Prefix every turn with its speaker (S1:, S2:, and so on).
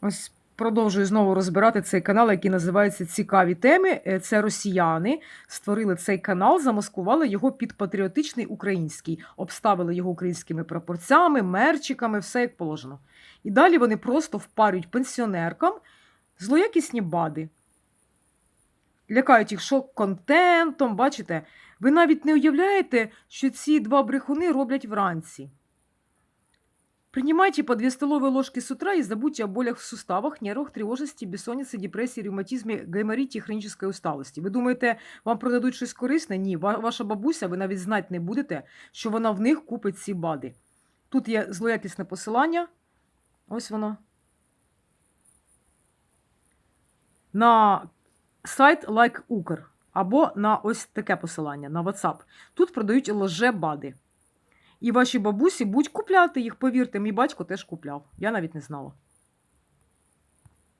S1: Ось продовжую знову розбирати цей канал, який називається Цікаві теми. Е, Це росіяни створили цей канал, замаскували його під патріотичний український, обставили його українськими прапорцями, мерчиками, все як положено. І далі вони просто впарюють пенсіонеркам злоякісні бади. Лякають їх шок-контентом, бачите? Ви навіть не уявляєте, що ці два брехуни роблять вранці. Принимайте по 2 столовые ложки с утра и забудьте о болях в суставах, нервах, тревожности, бессоннице, депрессии, ревматизмі, гайморіті і хронічної усталості. Ви думаєте, вам продадуть щось корисне? Ні. Ваша бабуся, ви навіть знати не будете, що вона в них купить ці бади. Тут є злоякісне посилання. Ось воно. На сайт Like Укр або на ось таке посилання на WhatsApp. Тут продають лже-бади. І ваші бабусі будь купляти їх, повірте, мій батько теж купляв. Я навіть не знала.